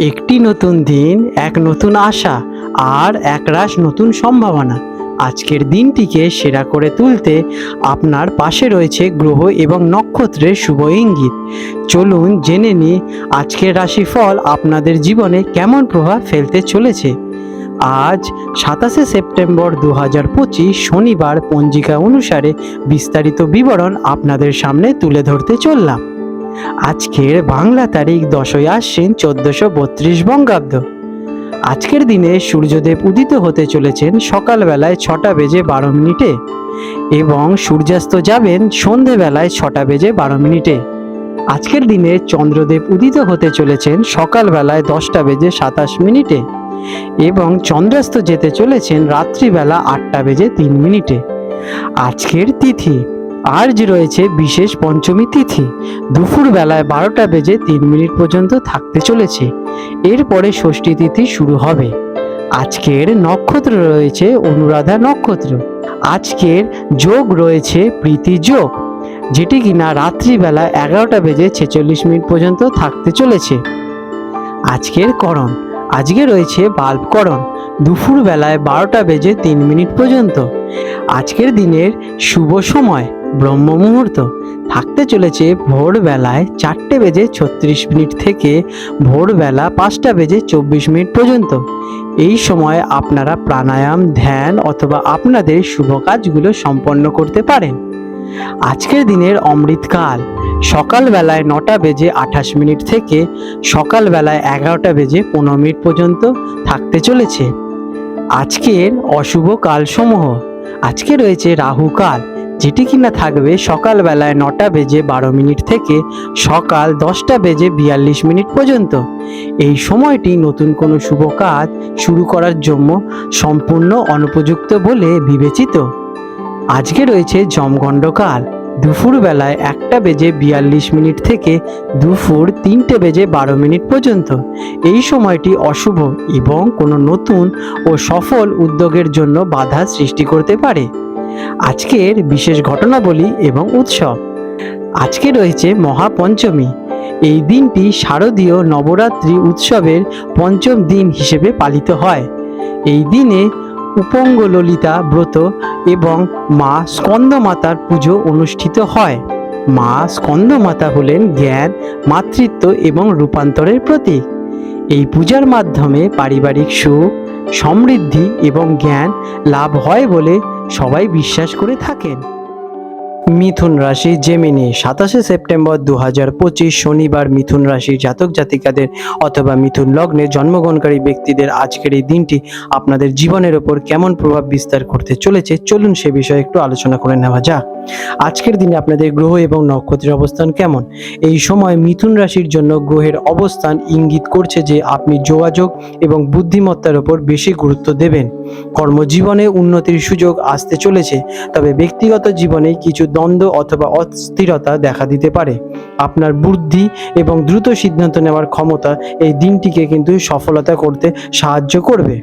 একটি নতুন দিন, এক নতুন আশা আর একরাশ নতুন সম্ভাবনা। আজকের দিনটিকে সেরা করে তুলতে আপনার পাশে রয়েছে গ্রহ এবং নক্ষত্রের শুভ ইঙ্গিত। চলুন জেনে নিই আজকের রাশিফল আপনাদের জীবনে কেমন প্রভাব ফেলতে চলেছে। আজ সাতাশে সেপ্টেম্বর দু হাজার পঁচিশ শনিবার পঞ্জিকা অনুসারে বিস্তারিত বিবরণ আপনাদের সামনে তুলে ধরতে চললাম। আজকের বাংলা তারিখ দশই আশ্বিন চোদ্দশো বত্রিশ বঙ্গাব্দ। আজকের দিনে সূর্যদেব উদিত হতে চলেছেন সকালবেলায় ছটা বেজে বারো মিনিটে এবং সূর্যাস্ত যাবেন সন্ধেবেলায় ছটা বেজে বারো মিনিটে। আজকের দিনে চন্দ্রদেব উদিত হতে চলেছেন সকালবেলায় দশটা বেজে সাতাশ মিনিটে এবং চন্দ্রাস্ত যেতে চলেছেন রাত্রিবেলা আটটা বেজে তিন মিনিটে। আজকের তিথি আজ রয়েছে বিশেষ পঞ্চমী তিথি দুপুর বেলায় বারোটা বেজে তিন মিনিট পর্যন্ত থাকতে চলেছে। এরপরে ষষ্ঠী তিথি শুরু হবে। আজকের নক্ষত্র রয়েছে অনুরাধা নক্ষত্র। আজকের যোগ রয়েছে প্রীতি যোগ, যেটি কিনা রাত্রিবেলা এগারোটা বেজে ছেচল্লিশ মিনিট পর্যন্ত থাকতে চলেছে। আজকের করণ, আজকে রয়েছে বাল্বকরণ দুপুর বেলায় বারোটা বেজে তিন মিনিট পর্যন্ত। আজকের দিনের শুভ সময় ব্রহ্ম মুহূর্ত থাকতে চলেছে ভোরবেলায় চারটে বেজে ছত্রিশ মিনিট থেকে ভোরবেলা পাঁচটা বেজে চব্বিশ মিনিট পর্যন্ত। এই সময় আপনারা প্রাণায়াম, ধ্যান অথবা আপনাদের শুভ কাজগুলো সম্পন্ন করতে পারেন। আজকের দিনের অমৃতকাল। সকালবেলায় নটা বেজে আঠাশ মিনিট থেকে সকালবেলায় এগারোটা বেজে পনেরো মিনিট পর্যন্ত থাকতে চলেছে। আজকের অশুভ কালসমূহ। আজকে রয়েছে রাহু কাল। যেটি কিনা থাকবে সকালবেলায় নটা বেজে বারো মিনিট থেকে সকাল দশটা বেজে বিয়াল্লিশ মিনিট পর্যন্ত। এই সময়টি নতুন কোনো শুভ কাজ শুরু করার জন্য সম্পূর্ণ অনুপযুক্ত বলে বিবেচিত। আজকে রয়েছে জমগণ্ডকাল দুপুর বেলায় একটা বেজে বিয়াল্লিশ মিনিট থেকে দুপুর তিনটে বেজে বারো মিনিট পর্যন্ত। এই সময়টি অশুভ এবং কোনো নতুন ও সফল উদ্যোগের জন্য বাধা সৃষ্টি করতে পারে। আজকের বিশেষ ঘটনাবলী এবং উৎসব। আজকে রয়েছে মহাপঞ্চমী। এই দিনটি শারদীয় নবরাত্রি উৎসবের পঞ্চম দিন হিসেবে পালিত হয়। এই দিনে উপঙ্গ ললিতা ব্রত এবং মা স্কন্দমাতার পুজো অনুষ্ঠিত হয়। মা স্কন্দমাতা হলেন জ্ঞান, মাতৃত্ব এবং রূপান্তরের প্রতীক। এই পূজার মাধ্যমে পারিবারিক সুখ, সমৃদ্ধি এবং জ্ঞান লাভ হয় বলে সবাই বিশ্বাস করে থাকেন। মিথুন রাশি জেমিনি সাতাশে সেপ্টেম্বর দু হাজার পঁচিশ শনিবার মিথুন রাশির জাতক জাতিকাদের অথবা মিথুন লগ্নে জন্মগ্রহণকারী ব্যক্তিদের আজকের এই দিনটি আপনাদের জীবনের ওপর কেমন প্রভাব বিস্তার করতে চলেছে চলুন সে বিষয়ে একটু আলোচনা করে নেওয়া যাক। আজকের দিনে আপনাদের গ্রহ এবং নক্ষত্রের অবস্থান কেমন? এই সময় মিথুন রাশির জন্য গ্রহের অবস্থান ইঙ্গিত করছে যে আপনি যোগাযোগ এবং বুদ্ধিমত্তার ওপর বেশি গুরুত্ব দেবেন। কর্মজীবনে উন্নতির সুযোগ আসতে চলেছে, তবে ব্যক্তিগত জীবনে কিছু দ্বন্দ্ব অথবা অস্থিরতা দেখা দিতে পারে। আপনার বুদ্ধি এবং দ্রুত সিদ্ধান্ত নেওয়ার ক্ষমতা এই দিনটিকে কিন্তু সফলতা করতে সাহায্য করবে।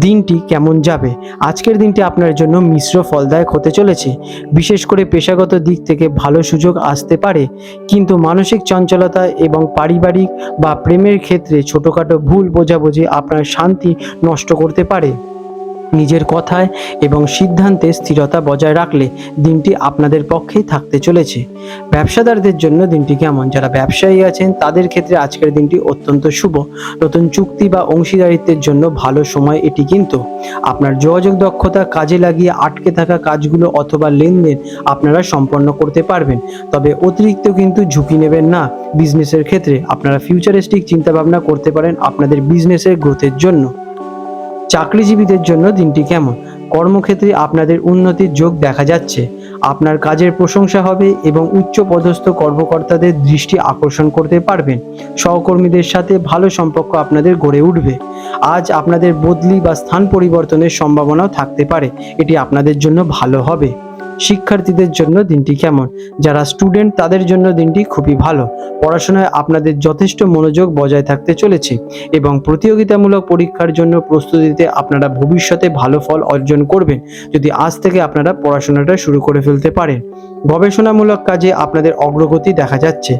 দিনটি কেমন যাবে? আজকের দিনটি আপনার জন্য মিশ্র ফলদায়ক হতে চলেছে। বিশেষ করে পেশাগত দিক থেকে ভালো সুযোগ আসতে পারে। কিন্তু মানসিক চঞ্চলতা এবং পারিবারিক বা প্রেমের ক্ষেত্রে ছোটোখাটো ভুল বোঝাবুঝি আপনার শান্তি নষ্ট করতে পারে। নিজের কথায় এবং সিদ্ধান্তে স্থিরতা বজায় রাখলে দিনটি আপনাদের পক্ষেই থাকতে চলেছে। ব্যবসাদারদের জন্য দিনটি কেমন? যারা ব্যবসায়ী আছেন, তাদের ক্ষেত্রে আজকের দিনটি অত্যন্ত শুভ। নতুন চুক্তি বা অংশীদারিত্বের জন্য ভালো সময় এটি কিন্তু। আপনার যোগাযোগ দক্ষতা কাজে লাগিয়ে আটকে থাকা কাজগুলো অথবা লেনদেন আপনারা সম্পন্ন করতে পারবেন। তবে অতিরিক্ত কিন্তু ঝুঁকি নেবেন না। বিজনেসের ক্ষেত্রে আপনারা ফিউচারিস্টিক চিন্তাভাবনা করতে পারেন আপনাদের বিজনেসের গ্রোথের জন্য। চাকরিজীবীদের জন্য দিনটি কেমন? কর্মক্ষেত্রে আপনাদের উন্নতির যোগ দেখা যাচ্ছে। আপনার কাজের প্রশংসা হবে এবং উচ্চ পদস্থ কর্মকর্তাদের দৃষ্টি আকর্ষণ করতে পারবেন। সহকর্মীদের সাথে ভালো সম্পর্ক আপনাদের গড়ে উঠবে। আজ আপনাদের বদলি বা স্থান পরিবর্তনের সম্ভাবনাও থাকতে পারে। এটি আপনাদের জন্য ভালো হবে। শিক্ষার্থীদের জন্য দিনটি কেমন? যারা স্টুডেন্ট তাদের জন্য দিনটি খুবই ভালো। পড়াশোনায় আপনাদের যথেষ্ট মনোযোগ বজায় থাকতে চলেছে এবং প্রতিযোগিতামূলক পরীক্ষার জন্য প্রস্তুতিতে আপনারা ভবিষ্যতে ভালো ফল অর্জন করবেন যদি আজ থেকে আপনারা পড়াশোনাটা শুরু করে ফেলতে পারেন। গবেষণামূলক কাজে আপনাদের অগ্রগতি দেখা যাচ্ছে।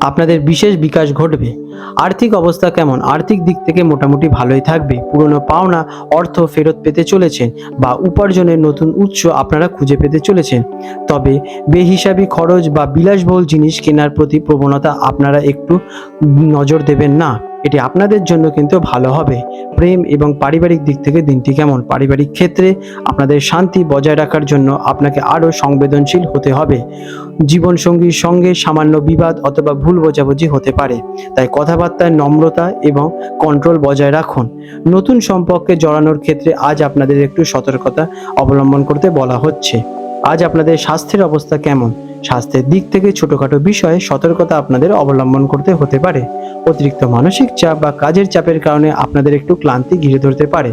আপনাদের বিশেষ বিকাশ ঘটবে। আর্থিক অবস্থা কেমন? আর্থিক দিক থেকে মোটামুটি ভালোই থাকবে। পুরনো পাওনা অর্থ ফেরত পেতে চলেছেন বা উপার্জনের নতুন উৎস আপনারা খুঁজে পেতে চলেছেন। তবে বেহিসাবি খরচ বা বিলাসবহুল জিনিস কেনার প্রতি প্রবণতা আপনারা একটু নজর দেবেন না। এটি আপনাদের জন্য কিন্তু ভালো হবে। প্রেম এবং পারিবারিক দিক থেকে দিনটি কেমন? পারিবারিক ক্ষেত্রে আপনাদের শান্তি বজায় রাখার জন্য আপনাকে আরও সংবেদনশীল হতে হবে। জীবনসঙ্গীর সঙ্গে সামান্য বিবাদ অথবা ভুল বোঝাবুঝি হতে পারে। তাই কথাবার্তায় নম্রতা এবং কন্ট্রোল বজায় রাখুন। নতুন সম্পর্কে জড়ানোর ক্ষেত্রে আজ আপনাদের একটু সতর্কতা অবলম্বন করতে বলা হচ্ছে। আজ আপনাদের স্বাস্থ্যের অবস্থা কেমন? স্বাস্থ্যের দিক থেকে ছোটখাটো বিষয়ে সতর্কতা আপনাদের অবলম্বন করতে হতে পারে। অতিরিক্ত মানসিক চাপ বা কাজের চাপের কারণে আপনাদের একটু ক্লান্তি ঘিরে ধরতে পারে।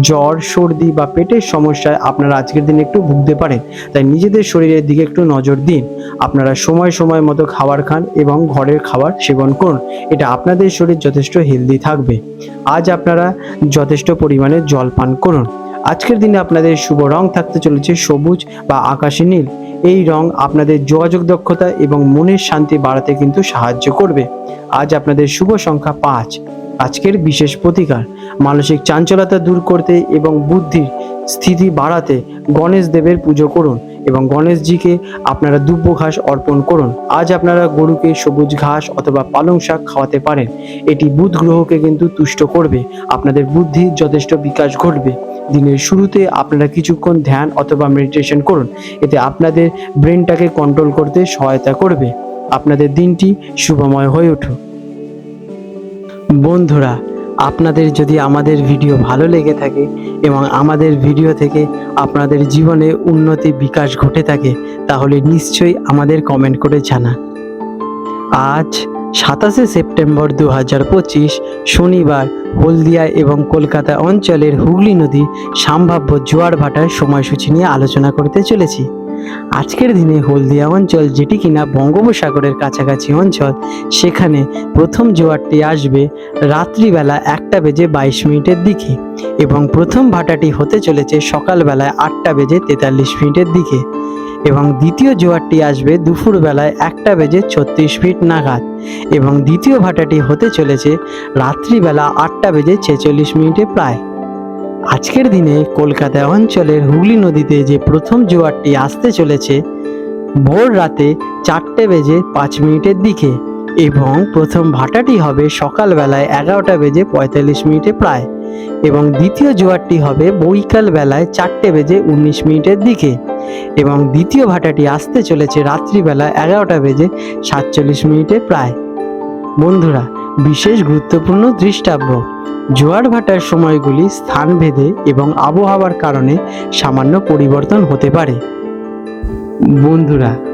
জ্বর, সর্দি বা পেটের সমস্যায় আপনারা আজকের দিনে একটু ভুগতে পারেন। তাই নিজেদের শরীরের দিকে একটু নজর দিন। আপনারা সময় সময় মতো খাবার খান এবং ঘরের খাবার সেবন করুন। এটা আপনাদের শরীর যথেষ্ট হেলদি থাকবে। আজ আপনারা যথেষ্ট পরিমাণে জল পান করুন। আজকের দিনে আপনাদের শুভ রং থাকতে চলেছে সবুজ বা আকাশী নীল। এই রং আপনাদের যোগাযোগ দক্ষতা এবং মনের শান্তি বাড়াতে কিন্তু সাহায্য করবে। আজ আপনাদের শুভ সংখ্যা পাঁচ। আজকের বিশেষ প্রতিকার, মানসিক চাঞ্চলতা দূর করতে এবং বুদ্ধির স্থিতি বাড়াতে গণেশ দেবের পুজো করুন। এবং গণেশজিকে আপনারা দুব্য ঘাস অর্পণ করুন। আজ আপনারা গরুকে সবুজ ঘাস অথবা পালং শাক খাওয়াতে পারেন। এটি বুধ গ্রহকে কিন্তু তুষ্ট করবে। আপনাদের বুদ্ধির যথেষ্ট বিকাশ ঘটবে। দিনের শুরুতে আপনারা কিছুক্ষণ ধ্যান অথবা মেডিটেশন করুন। এতে আপনাদের ব্রেনটাকে কন্ট্রোল করতে সহায়তা করবে। আপনাদের দিনটি শুভময় হয়ে উঠুক বন্ধুরা আপনাদের যদি আমাদের ভিডিও ভালো লেগে থাকে এবং আমাদের ভিডিও থেকে আপনাদের জীবনে উন্নতি, বিকাশ ঘটে থাকে, তাহলে নিশ্চয়ই আমাদের কমেন্ট করে জানান। আজ সাতাশে সেপ্টেম্বর দু হাজার পঁচিশ, শনিবার হলদিয়া এবং কলকাতা অঞ্চলের হুগলি নদীর সম্ভাব্য জোয়ার ভাটার সময়সূচি নিয়ে আলোচনা করতে চলেছি। আজকের দিনে হলদিয়া অঞ্চল যেটি কিনা বঙ্গোপসাগরের কাছাকাছি অঞ্চল, সেখানে প্রথম জোয়ারটি আসবে রাত্রিবেলা একটা বেজে বাইশ মিনিটের দিকে এবং প্রথম ভাটাটি হতে চলেছে সকালবেলায় আটটা বেজে তেতাল্লিশ মিনিটের দিকে এবং দ্বিতীয় জোয়ারটি আসবে দুপুরবেলায় একটা বেজে ছত্রিশ মিনিট নাগাদ এবং দ্বিতীয় ভাটাটি হতে চলেছে রাত্রিবেলা আটটা বেজে ছেচল্লিশ মিনিটে প্রায়। আজকের দিনে কলকাতা অঞ্চলের হুগলি নদীতে যে প্রথম জোয়ারটি আসতে চলেছে, ভোর রাতে চারটে বেজে পাঁচ মিনিটের দিকে এবং প্রথম ভাটাটি হবে সকালবেলায় এগারোটা বেজে পঁয়তাল্লিশ মিনিটে প্রায় এবং দ্বিতীয় জোয়ারটি হবে বৈকাল বেলায় চারটে বেজে উনিশ মিনিটের দিকে এবং দ্বিতীয় ভাটাটি আসতে চলেছে রাত্রিবেলা এগারোটা বেজে সাতচল্লিশ মিনিটে প্রায়। বন্ধুরা বিশেষ গুরুত্বপূর্ণ দৃষ্টাব্য। জোয়ার ভাটার সময়গুলি স্থানভেদে এবং আবহাওয়ার কারণে সামান্য পরিবর্তন হতে পারে। বন্ধুরা